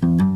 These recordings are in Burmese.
သိ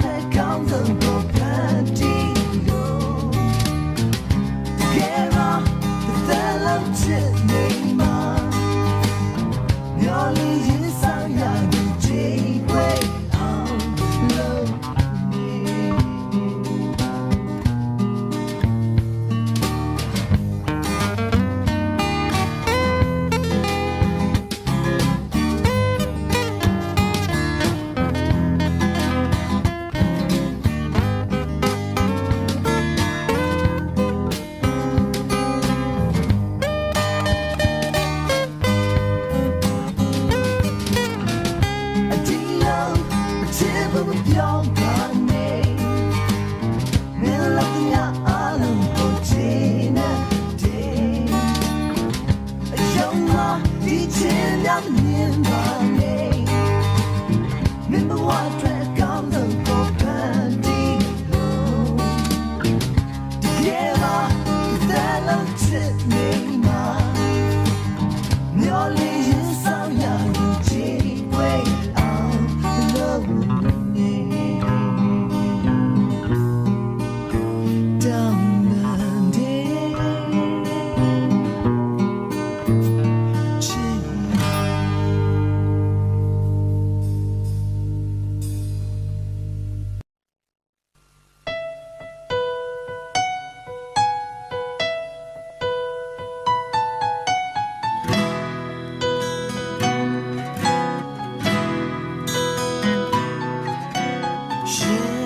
လုံး ရှ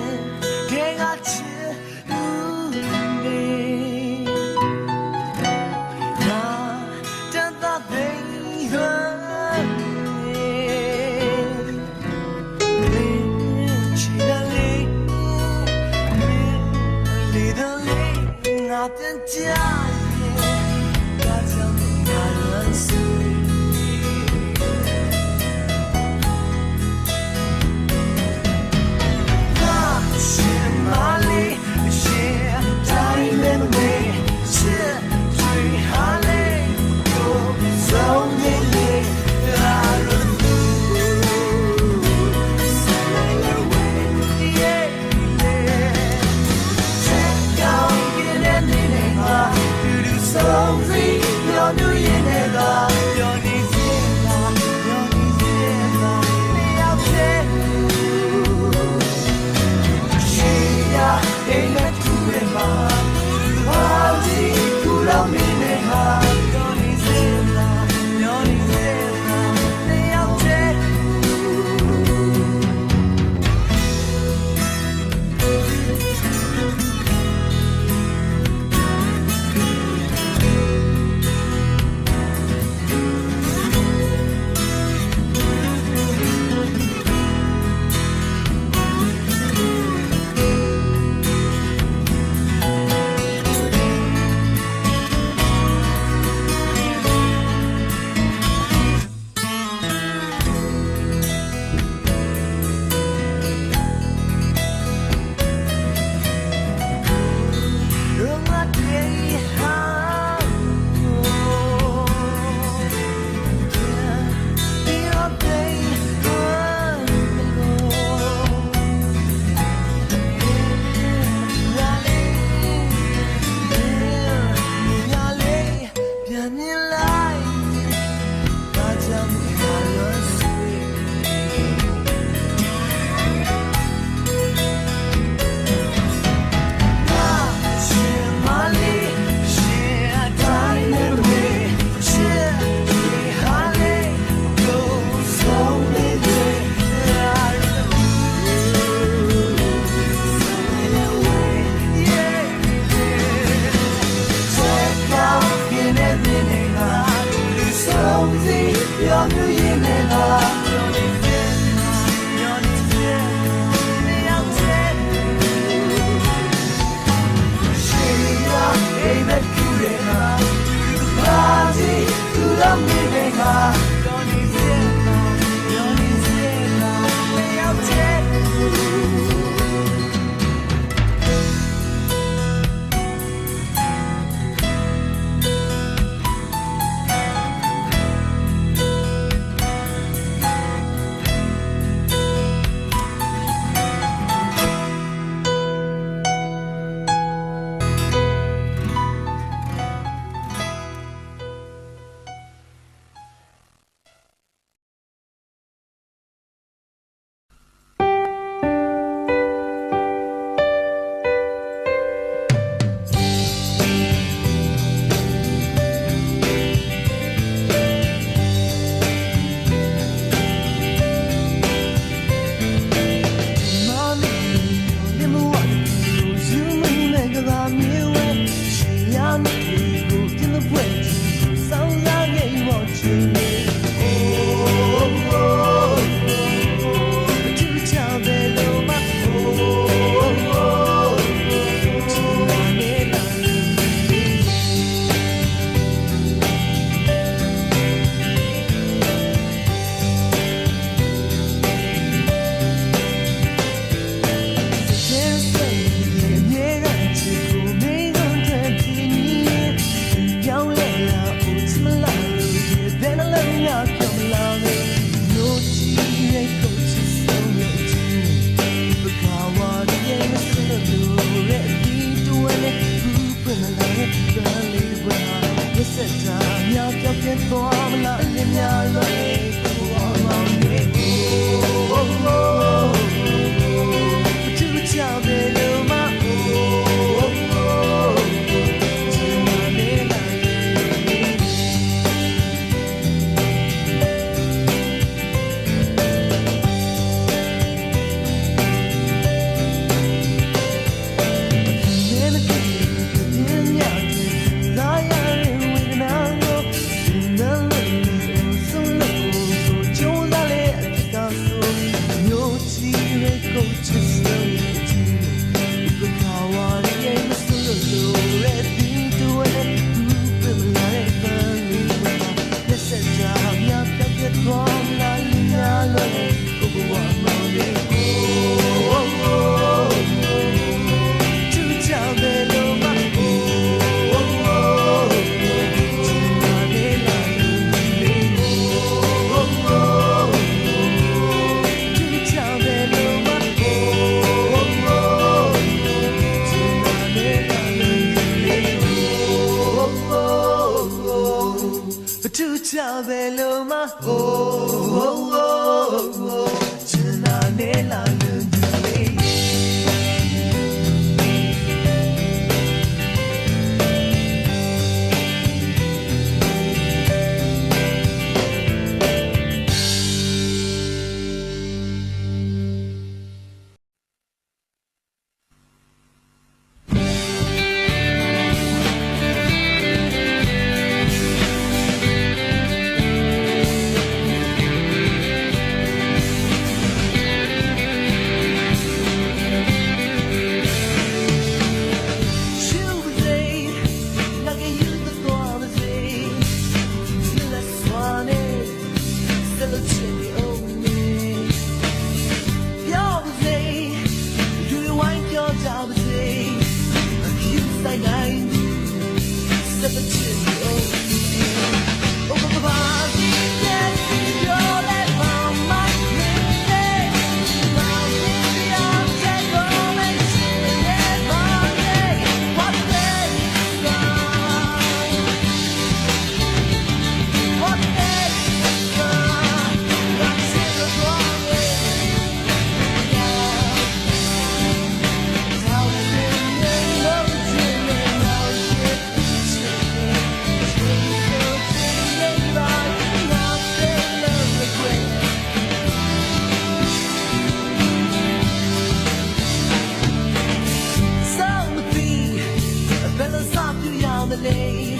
the day.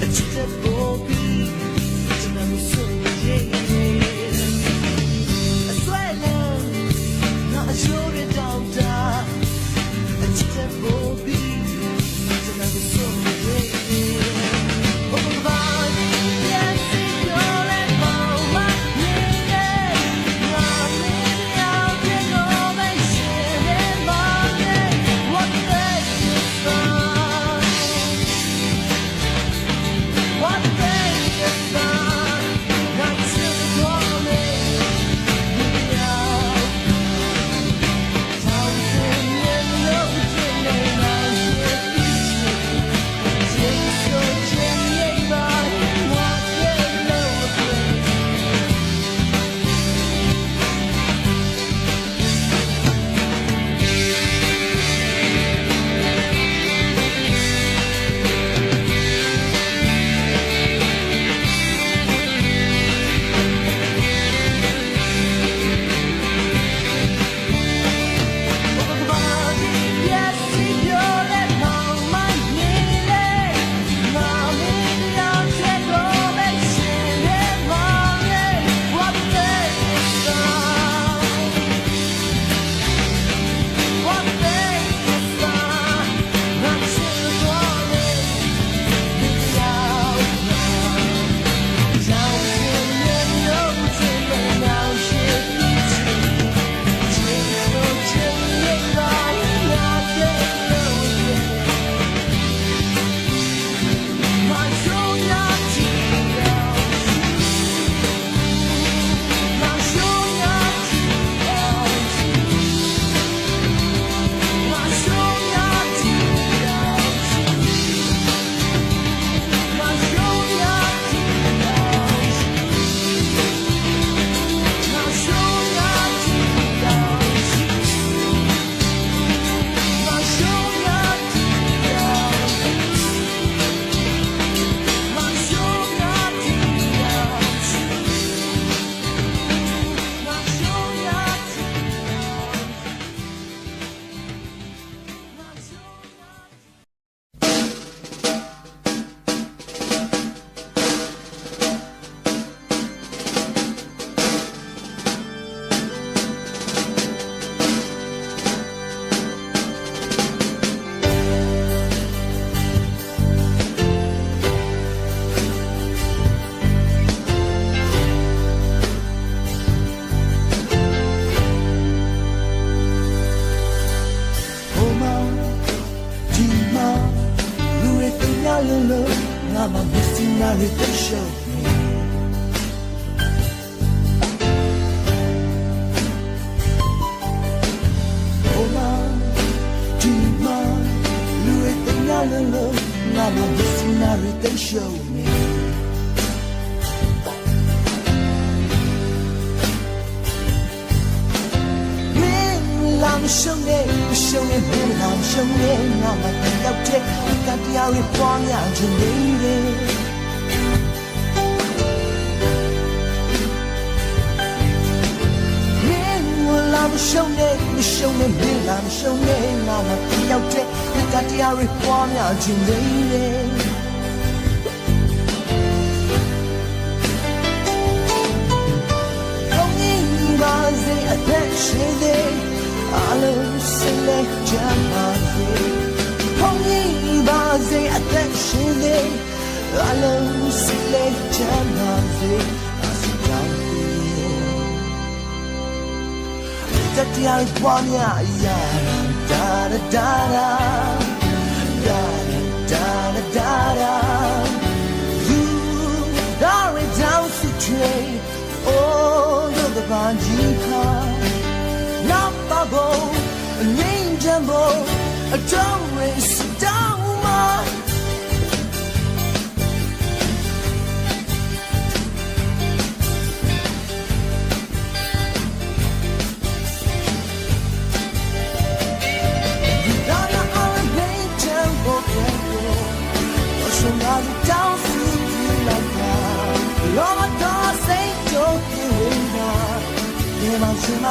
It's just မရှုံးနဲ့မရှုံးနဲ့မင်းလာမရှုံးနဲ့ငါမရောက်တဲ့ကတရားတွေပွားများခြင်းနေတယ်မင်းလာမရှုံးနဲ့မရှုံးနဲ့မင်းလာမရှုံးနဲ့ငါမရောက်တဲ့ကတရားတွေပွားများခြင်းနေတယ်ဘုံကြီးပါစေအသက်ရှင်သေး အလုံးစိတ်နဲ့ကြမ်းပါစေဘုံကြီးပါစေအသက်ရှင်သေးအလုံးစိတ်နဲ့ကြမ်းပါစေအစကြောင့်တတရားပွားများရာဒါဒါဒါဒါ Doris Dalma. Virada alegre, qualquer cor, tô chamado tão frio Logo tô sem toque, imagina.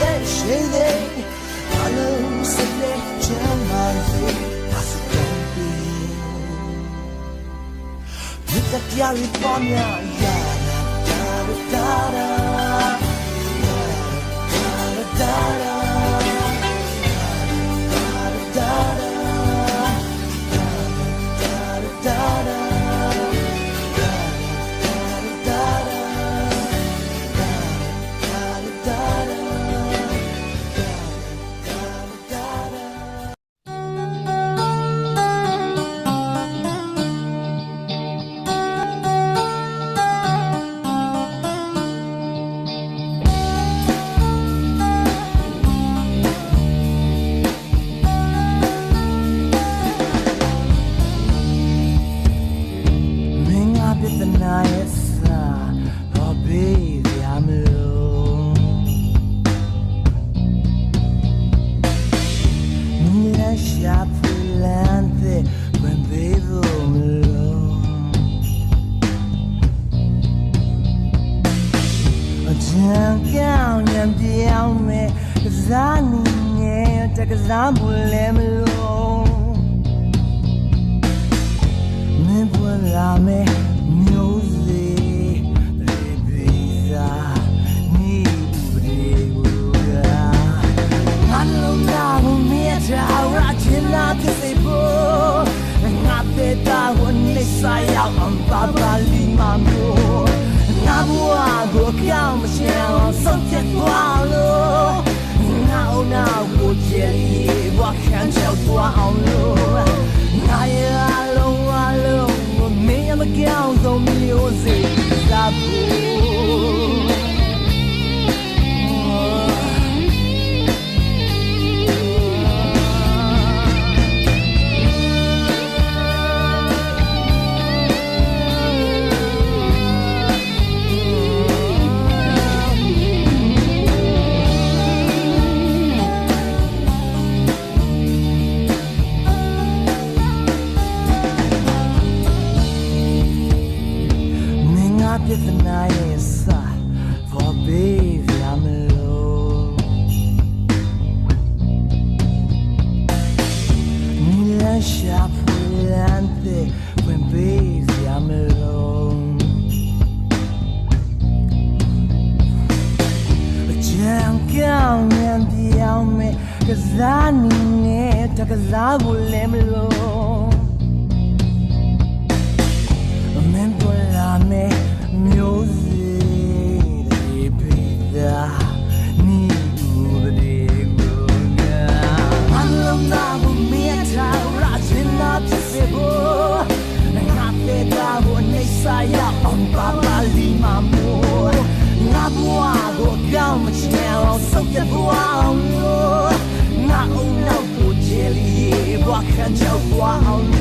that shady I love say it janazi That's it be အချမ်းကောင်းညံပြောင်းမဲ့ကစားနေငယ်တကစားမလဲမလို့မင်းပွင့်လာမယ်မျိုးစေ့တွေပြီးသားနေ ဘူးတွေကငါလုံးလာဘူးမြတ်တာရချင်လာဖြစ်စေဖို့ငါတဲ့တာဝန်နေဆိုင်အောင်ပါပါလီမမျိုးငါဘဝကိုကြောက်မရှင်းအောင်ဆုံးဖြတ်သွားလို့ငါအနာကိုကြည်ဘဝခံချောက်သွားအောင်လို့ ရှာဖွေလမ်းတဲ့ဝင်ပေးစရာမလိုကြံကြောင်မြန်ပြောင်းမယ်ကစားနေတကစားဖို့လည်းမလို Now I'll soak the brown. Not on now for jelly. What can you want?